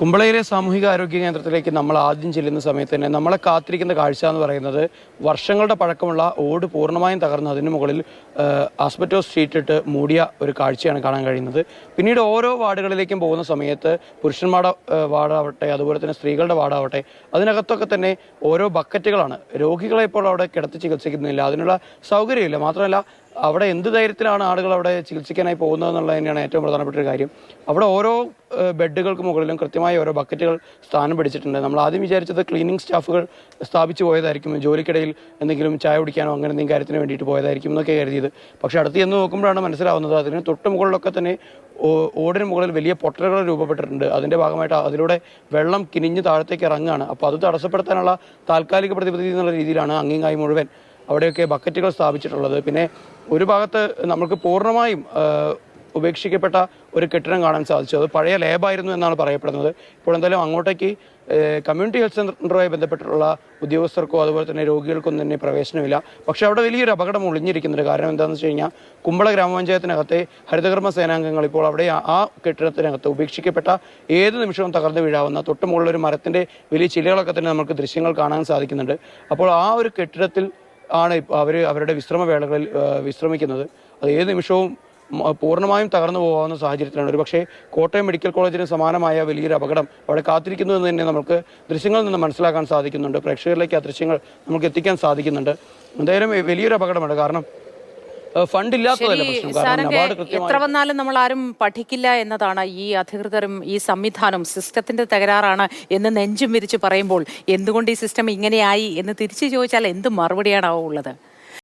കുമ്പളയിലെ സാമൂഹിക ആരോഗ്യ കേന്ദ്രത്തിലേക്ക് നമ്മൾ ആദ്യം ചെല്ലുന്ന സമയത്ത് തന്നെ നമ്മളെ കാത്തിരിക്കുന്ന കാഴ്ച എന്ന് പറയുന്നത് വർഷങ്ങളുടെ പഴക്കമുള്ള ഓട് പൂർണമായും തകർന്ന് അതിന് മുകളിൽ ആസ്പെറ്റോസ് ഷീറ്റ് ഇട്ട് മൂടിയ ഒരു കാഴ്ചയാണ് കാണാൻ കഴിയുന്നത്. പിന്നീട് ഓരോ വാർഡുകളിലേക്കും പോകുന്ന സമയത്ത് പുരുഷന്മാരുടെ വാർഡാവട്ടെ അതുപോലെ തന്നെ സ്ത്രീകളുടെ വാർഡാവട്ടെ അതിനകത്തൊക്കെ തന്നെ ഓരോ ബക്കറ്റുകളാണ്. രോഗികളെ ഇപ്പോൾ അവിടെ കിടത്തി ചികിത്സിക്കുന്നില്ല. അതിനുള്ള സൗകര്യമില്ല. മാത്രമല്ല അവിടെ എന്ത് ധൈര്യത്തിലാണ് ആളുകൾ അവിടെ ചികിത്സിക്കാനായി പോകുന്നത് എന്നുള്ളത് തന്നെയാണ് ഏറ്റവും പ്രധാനപ്പെട്ട ഒരു കാര്യം. അവിടെ ഓരോ ബെഡുകൾക്ക് മുകളിലും കൃത്യമായി ഓരോ ബക്കറ്റുകൾ സ്ഥാനം പിടിച്ചിട്ടുണ്ട്. നമ്മൾ ആദ്യം വിചാരിച്ചത് ക്ലീനിങ് സ്റ്റാഫുകൾ സ്ഥാപിച്ചു പോയതായിരിക്കും. ജോലിക്കിടയിൽ എന്തെങ്കിലും ചായ കുടിക്കാനോ അങ്ങനെ എന്തെങ്കിലും കാര്യത്തിന് വേണ്ടിയിട്ട് പോയതായിരിക്കും എന്നൊക്കെ കരുതിയത്. പക്ഷേ അടുത്ത് എന്ന് നോക്കുമ്പോഴാണ് മനസ്സിലാവുന്നത് അതിന് തൊട്ട് മുകളിലൊക്കെ തന്നെ ഓടിന് മുകളിൽ വലിയ പൊട്ടലുകൾ രൂപപ്പെട്ടിട്ടുണ്ട്. അതിന്റെ ഭാഗമായിട്ട് അതിലൂടെ വെള്ളം കിനിഞ്ഞ് താഴത്തേക്ക് ഇറങ്ങുകയാണ്. അപ്പോൾ അത് തടസ്സപ്പെടുത്താനുള്ള താൽക്കാലിക പ്രതിവിധി എന്നുള്ള രീതിയിലാണ് അങ്ങിങ്ങായി മുഴുവൻ അവിടെയൊക്കെ ബക്കറ്റുകൾ സ്ഥാപിച്ചിട്ടുള്ളത്. പിന്നെ ഒരു ഭാഗത്ത് നമുക്ക് പൂർണമായും ഉപേക്ഷിക്കപ്പെട്ട ഒരു കെട്ടിടം കാണാൻ സാധിച്ചു. അത് പഴയ ലാബായിരുന്നു എന്നാണ് പറയപ്പെടുന്നത്. ഇപ്പോൾ എന്തായാലും അങ്ങോട്ടേക്ക് കമ്മ്യൂണിറ്റി ഹെൽത്ത് സെന്ററുമായി ബന്ധപ്പെട്ടിട്ടുള്ള ഉദ്യോഗസ്ഥർക്കോ അതുപോലെ തന്നെ രോഗികൾക്കൊന്നും തന്നെ പ്രവേശനമില്ല. പക്ഷെ അവിടെ വലിയൊരു അപകടം ഒളിഞ്ഞിരിക്കുന്നുണ്ട് കാരണം എന്താണെന്ന് വെച്ച് കഴിഞ്ഞാൽ കുമ്പള ഗ്രാമപഞ്ചായത്തിനകത്തെ ഹരിതകർമ്മ സേനാംഗങ്ങൾ ഇപ്പോൾ അവിടെ ആ- കെട്ടിടത്തിനകത്ത് ഉപേക്ഷിക്കപ്പെട്ട ഏത് നിമിഷവും തകർന്നു വീഴാവുന്ന തൊട്ട് ഒരു മരത്തിന്റെ വലിയ ചിലകളൊക്കെ തന്നെ നമുക്ക് ദൃശ്യങ്ങൾ കാണാൻ സാധിക്കുന്നുണ്ട്. അപ്പോൾ ആ ഒരു കെട്ടിടത്തിൽ ആണ് അവർ അവരുടെ വിശ്രമവേളകളിൽ വിശ്രമിക്കുന്നത്. അത് ഏത് നിമിഷവും പൂർണമായും തകർന്നു പോകാവുന്ന സാഹചര്യത്തിലാണ്. ഒരു പക്ഷേ കോട്ടയം മെഡിക്കൽ കോളേജിന് സമാനമായ വലിയൊരു അപകടം അവിടെ കാത്തിരിക്കുന്നു എന്ന് തന്നെ നമുക്ക് ദൃശ്യങ്ങളിൽ നിന്ന് മനസ്സിലാക്കാൻ സാധിക്കുന്നുണ്ട്. പ്രേക്ഷകരിലേക്ക് ആ ദൃശ്യങ്ങൾ നമുക്ക് എത്തിക്കാൻ സാധിക്കുന്നുണ്ട്. എന്തായാലും വലിയൊരു അപകടമാണ്. കാരണം ഫണ്ട് ഇല്ലാത്തതല്ല പ്രശ്നം? കാരണം കൃത്യമായി എത്ര വന്നാലും നമ്മൾ ആരും പഠിക്കില്ല എന്നതാണ് ഈ അധികൃതരും ഈ സംവിധാനം സിസ്റ്റത്തിന്റെ തകരാറാണ് എന്ന് നെഞ്ചും വിരിച്ച് പറയുമ്പോൾ എന്തുകൊണ്ട് ഈ സിസ്റ്റം ഇങ്ങനെയായി എന്ന് തിരിച്ചു ചോദിച്ചാൽ എന്ത് മറുപടിയാണ് ഉള്ളത്?